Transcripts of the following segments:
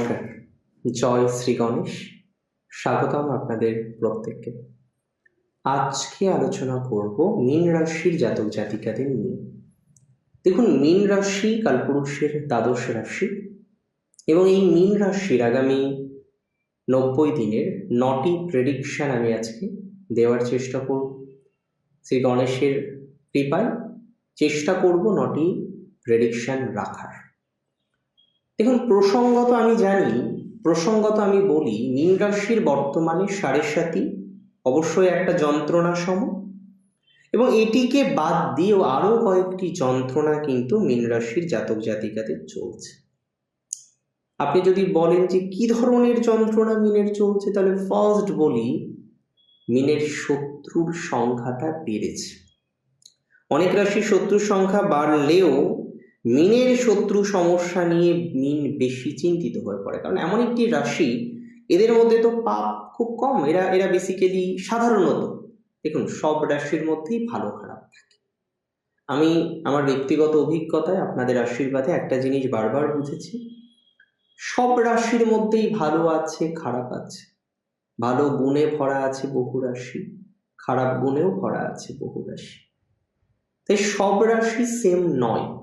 নমস্কার। জয় শ্রী গণেশ। স্বাগতম আপনাদের প্রত্যেককে। আজকে আলোচনা করব মীন রাশির জাতক জাতিকাদের নিয়ে। দেখুন, মীন রাশি কালপুরুষের দ্বাদশ রাশি এবং এই মীন রাশির আগামী নব্বই দিনের নটি প্রেডিকশন আমি আজকে দেওয়ার চেষ্টা করব। শ্রী গণেশের কৃপায় চেষ্টা করব নটি প্রেডিকশন রাখার। দেখুন, প্রসঙ্গত আমি জানি, প্রসঙ্গত আমি বলি মীন রাশির বর্তমানে সাড়ে সাতি অবশ্যই একটা যন্ত্রণা সম। এবং এটিকে বাদ দিয়েও আরও কয়েকটি যন্ত্রণা কিন্তু মীন রাশির জাতক জাতিকাদের চলছে। আপনি যদি বলেন যে কি ধরনের যন্ত্রণা মিনের চলছে, তাহলে ফার্স্ট বলি, মিনের শত্রুর সংখ্যাটা বেড়েছে। অনেক রাশির শত্রুর সংখ্যা বাড়লেও মিনের শত্রু সমস্যা নিয়ে মিন বেশি চিন্তিত হয়ে পড়ে। কারণ এমন একটি রাশি, এদের মধ্যে তো পাপ খুব কম। এরা এরা বেসিক্যালি সাধারণত, দেখুন, সব রাশির মধ্যেই ভালো খারাপ থাকে। আমি আমার ব্যক্তিগত অভিজ্ঞতায় আপনাদের আশীর্বাদে একটা জিনিস বারবার বুঝেছি, সব রাশির মধ্যেই ভালো আছে, খারাপ আছে। ভালো গুণে ভরা আছে বহু রাশি, খারাপ গুণেও ভরা আছে বহু রাশি। তাই সব রাশি সেম নয়।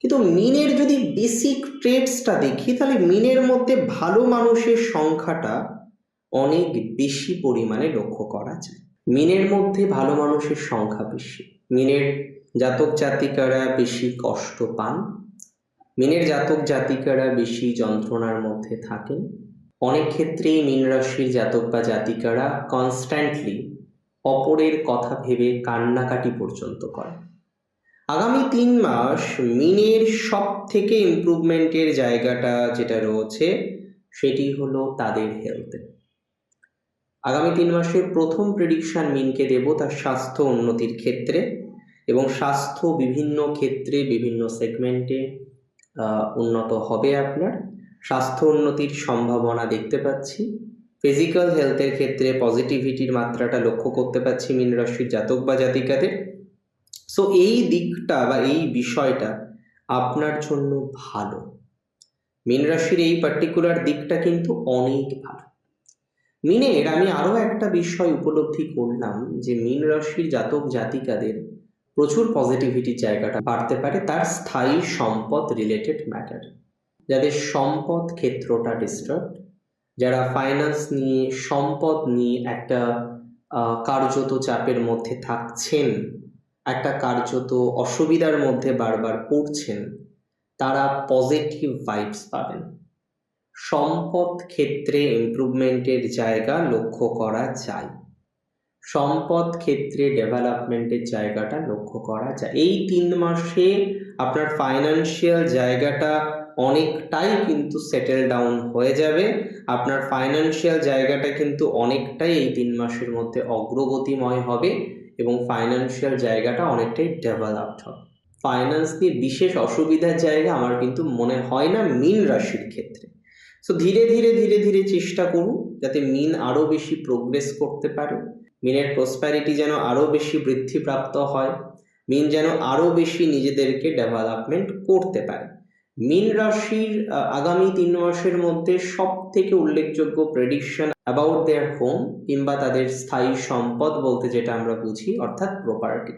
কিন্তু মিনের যদি বেসিক ট্রেডসটা দেখি, তাহলে মিনের মধ্যে ভালো মানুষের সংখ্যাটা অনেক বেশি পরিমাণে লক্ষ্য করা যায়। মিনের মধ্যে ভালো মানুষের সংখ্যা বেশি। মিনের জাতক জাতিকারা বেশি কষ্ট পান। মিনের জাতক জাতিকারা বেশি যন্ত্রণার মধ্যে থাকেন। অনেক ক্ষেত্রেই মিন রাশির জাতক বা জাতিকারা কনস্ট্যান্টলি অপরের কথা ভেবে কান্নাকাটি পর্যন্ত করে আগামী তিন মাস মিনের সব থেকে ইমপ্রুভমেন্টের জায়গাটা যেটা রয়েছে, সেটি হলো তাদের হেলথে আগামী তিন মাসের প্রথম প্রেডিকশন মিনকে দেব তার স্বাস্থ্য উন্নতির ক্ষেত্রে এবং স্বাস্থ্য বিভিন্ন ক্ষেত্রে, বিভিন্ন সেগমেন্টে উন্নত হবে আপনার। স্বাস্থ্য উন্নতির সম্ভাবনা দেখতে পাচ্ছি। ফিজিক্যাল হেলথের ক্ষেত্রে পজিটিভিটির মাত্রাটা লক্ষ্য করতে পাচ্ছি মিন রাশির জাতক বা জাতিকাদের। সো এই দিকটা বা এই বিষয়টা আপনার জন্য ভালো। মীন রাশির এই পার্টিকুলার দিকটা কিন্তু অনেক ভালো। মিনের আমি আরও একটা বিষয় উপলব্ধি করলাম যে, মীন রাশির জাতক জাতিকাদের প্রচুর পজিটিভিটির জায়গাটা বাড়তে পারে তার স্থায়ী সম্পদ রিলেটেড ম্যাটার যাদের সম্পদ ক্ষেত্রটা ডিস্টার্ব যারা ফাইন্যান্স নিয়ে, সম্পদ নিয়ে একটা কার্যত চাপের মধ্যে থাকছেন একটা কার্যত অসুবিধার মধ্যে বারবার পড়ছেন, তারা পজিটিভ ভাইবস পাবেন। সম্পদ ক্ষেত্রে ইমপ্রুভমেন্টের জায়গা লক্ষ্য করা যায়। সম্পদ ক্ষেত্রে ডেভেলপমেন্টের জায়গাটা লক্ষ্য করা যায়। এই তিন মাসে আপনার ফাইন্যান্সিয়াল জায়গাটা অনেকটাই কিন্তু সেটেল ডাউন হয়ে যাবে। আপনার ফাইন্যান্সিয়াল জায়গাটা কিন্তু অনেকটাই এই তিন মাসের মধ্যে অগ্রগতিময় হবে। এবং ফাইন্যান্সিয়াল জায়গাটা অনেকটাই ডেভেলপড হবে। ফাইন্যান্স নিয়ে বিশেষ অসুবিধার জায়গা আমার কিন্তু মনে হয় না মিন রাশির ক্ষেত্রে। সো ধীরে ধীরে ধীরে ধীরে চেষ্টা করুন যাতে মিন আরও বেশি প্রোগ্রেস করতে পারে। মিনের প্রসপ্যারিটি যেন আরও বেশি বৃদ্ধিপ্রাপ্ত হয়। মিন যেন আরও বেশি নিজেদেরকে ডেভেলপমেন্ট করতে পারে। মিন রাশির আগামী তিন মাসের মধ্যে সব থেকে উল্লেখযোগ্য প্রেডিকশন অ্যাবাউট দেয়ার হোম কিংবা তাদের স্থায়ী সম্পদ বলতে যেটা আমরা বুঝি, অর্থাৎ প্রপার্টি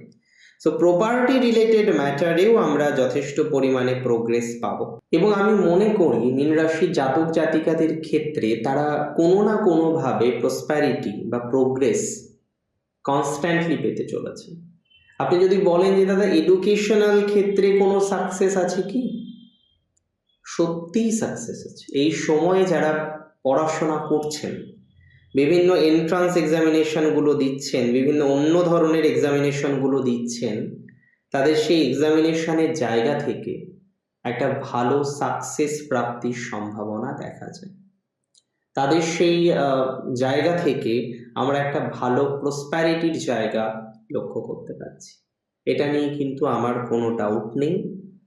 সো প্রপার্টি রিলেটেড ম্যাটারেও আমরা যথেষ্ট পরিমাণে প্রোগ্রেস পাব। এবং আমি মনে করি, মীন রাশির জাতক জাতিকাদের ক্ষেত্রে তারা কোনো না কোনোভাবে প্রসপ্যারিটি বা প্রোগ্রেস কনস্ট্যান্টলি পেতে চলেছে। আপনি যদি বলেন যে, দাদা এডুকেশনাল ক্ষেত্রে কোনো সাকসেস আছে কি? সত্যিই সাকসেস হচ্ছে। এই সময়ে যারা পড়াশোনা করছেন, বিভিন্ন এন্ট্রান্স এক্সামিনেশনগুলো দিচ্ছেন, বিভিন্ন অন্য ধরনের এক্সামিনেশনগুলো দিচ্ছেন, তাদের সেই এক্সামিনেশনের জায়গা থেকে একটা ভালো সাকসেস প্রাপ্তির সম্ভাবনা দেখা যায়। তাদের সেই জায়গা থেকে আমরা একটা ভালো প্রসপ্যারিটির জায়গা লক্ষ্য করতে পারছি। এটা নিয়ে কিন্তু আমার কোনো ডাউট নেই।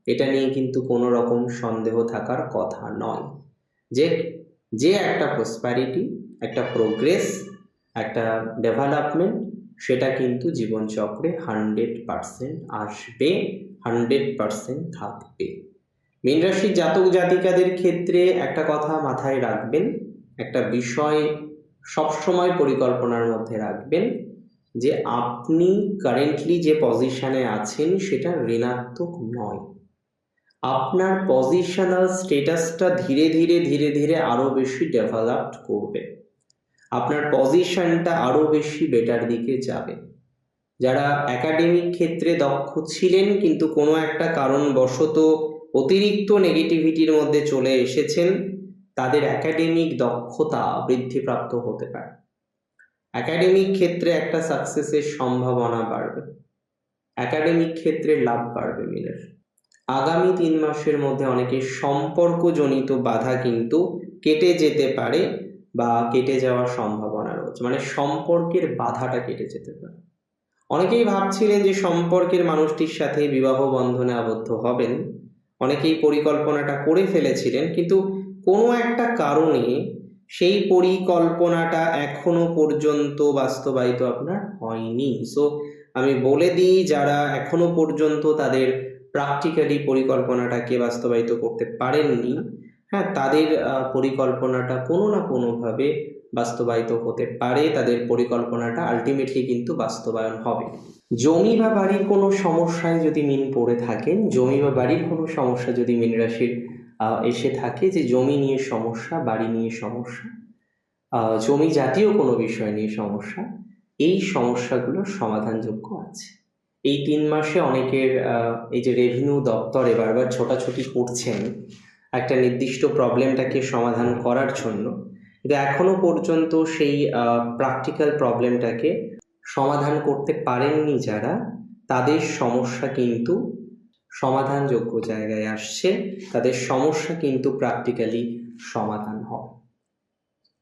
এটা নিয়ে কিন্তু কোনো রকম সন্দেহ থাকার কথা নয়। যে যে একটা প্রসপ্যারিটি একটা প্রোগ্রেস একটা ডেভেলপমেন্ট সেটা কিন্তু জীবনচক্রে হান্ড্রেড পারসেন্ট আসবে হান্ড্রেড পারসেন্ট থাকবে। মীন রাশির জাতক জাতিকাদের ক্ষেত্রে একটা কথা মাথায় রাখবেন, একটা বিষয় সবসময় পরিকল্পনার মধ্যে রাখবেন যে, আপনি কারেন্টলি যে পজিশানে আছেন, সেটা ঋণাত্মক নয়। আপনার পজিশনাল স্টেটাসটা ধীরে ধীরে ধীরে ধীরে আরও বেশি ডেভেলপড করবে। আপনার পজিশনটা আরও বেশি বেটার দিকে যাবে। যারা একাডেমিক ক্ষেত্রে দক্ষ ছিলেন কিন্তু কোনো একটা কারণবশত অতিরিক্ত নেগেটিভিটির মধ্যে চলে এসেছেন, তাদের একাডেমিক দক্ষতা বৃদ্ধিপ্রাপ্ত হতে পারে। একাডেমিক ক্ষেত্রে একটা সাকসেসের সম্ভাবনা বাড়বে। একাডেমিক ক্ষেত্রে লাভ বাড়বে মিলের। আগামী তিন মাসের মধ্যে অনেকের সম্পর্কজনিত বাধা কিন্তু কেটে যেতে পারে বা কেটে যাওয়ার সম্ভাবনা রয়েছে। মানে সম্পর্কের বাধাটা কেটে যেতে পারে। অনেকেই ভাবছিলেন যে সম্পর্কের মানুষটির সাথে বিবাহ বন্ধনে আবদ্ধ হবেন। অনেকেই পরিকল্পনাটা করে ফেলেছিলেন, কিন্তু কোনো একটা কারণে সেই পরিকল্পনাটা এখনও পর্যন্ত বাস্তবায়িত আপনার হয়নি। সো আমি বলে দিই, যারা এখনও পর্যন্ত তাদের প্র্যাকটিক্যালি পরিকল্পনাটাকে বাস্তবায়িত করতে পারেননি হ্যাঁ তাদের পরিকল্পনাটা কোনো না কোনোভাবে বাস্তবায়িত হতে পারে, তাদের পরিকল্পনাটা আলটিমেটলি কিন্তু বাস্তবায়ন হবে। জমি বা বাড়ির কোনো সমস্যায় যদি মিন পড়ে থাকেন, জমি বা বাড়ির কোনো সমস্যা যদি মিন রাশির এসে থাকে যে জমি নিয়ে সমস্যা, বাড়ি নিয়ে সমস্যা জমি জাতীয় কোনো বিষয় নিয়ে সমস্যা, এই সমস্যাগুলোর সমাধানযোগ্য আছে। এই তিন মাসে অনেকের এই যে রেভিনিউ দপ্তরে বারবার ছোটাছুটি করছেন একটা নির্দিষ্ট প্রবলেমটাকে সমাধান করার জন্য, কিন্তু এখনও পর্যন্ত সেই প্র্যাকটিক্যাল প্রবলেমটাকে সমাধান করতে পারেননি যারা, তাদের সমস্যা কিন্তু সমাধানযোগ্য জায়গায় আসছে, তাদের সমস্যা কিন্তু প্র্যাকটিক্যালি সমাধান হবে।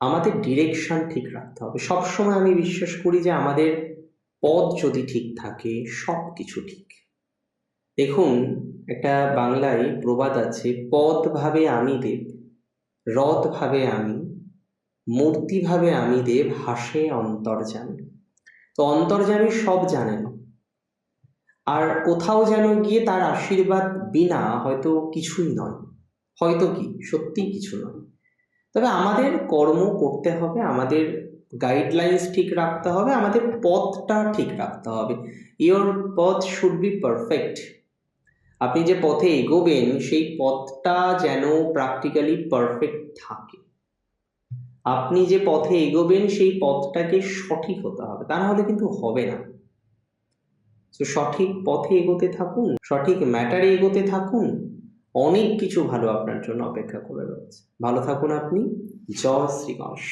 আমাদের ডিরেকশন ঠিক রাখতে হবে। সবসময় আমি বিশ্বাস করি যে আমাদের পথ যদি ঠিক থাকে সব কিছু ঠিক। দেখুন, একটা বাংলায় প্রবাদ আছে পদ ভাবে আমি দেব রথ ভাবে আমি মূর্তি ভাবে আমি দেব, হাসে অন্তর্জামী তো অন্তর্জামী সব জানে না। আর কোথাও যেন গিয়ে তার আশীর্বাদ বিনা হয়তো কিছুই নয়। হয়তো কি? সত্যি কিছু নয়। তবে আমাদের কর্ম করতে হবে, আমাদের গাইডলাইন্স ঠিক রাখতে হবে, আমাদের পথটা ঠিক রাখতে হবে। ইওর পথ শুড বি পারফেক্ট আপনি যে পথে এগোবেন, সেই পথটা যেন প্র্যাকটিক্যালি পারফেক্ট থাকে। আপনি যে পথে এগোবেন, সেই পথটাকে সঠিক হতে হবে, তা না হলে কিন্তু হবে না। তো সঠিক পথে এগোতে থাকুন, সঠিক ম্যাটারে এগোতে থাকুন, অনেক কিছু ভালো আপনার জন্য অপেক্ষা করে রয়েছে। ভালো থাকুন আপনি, জয় শ্রী গণেশ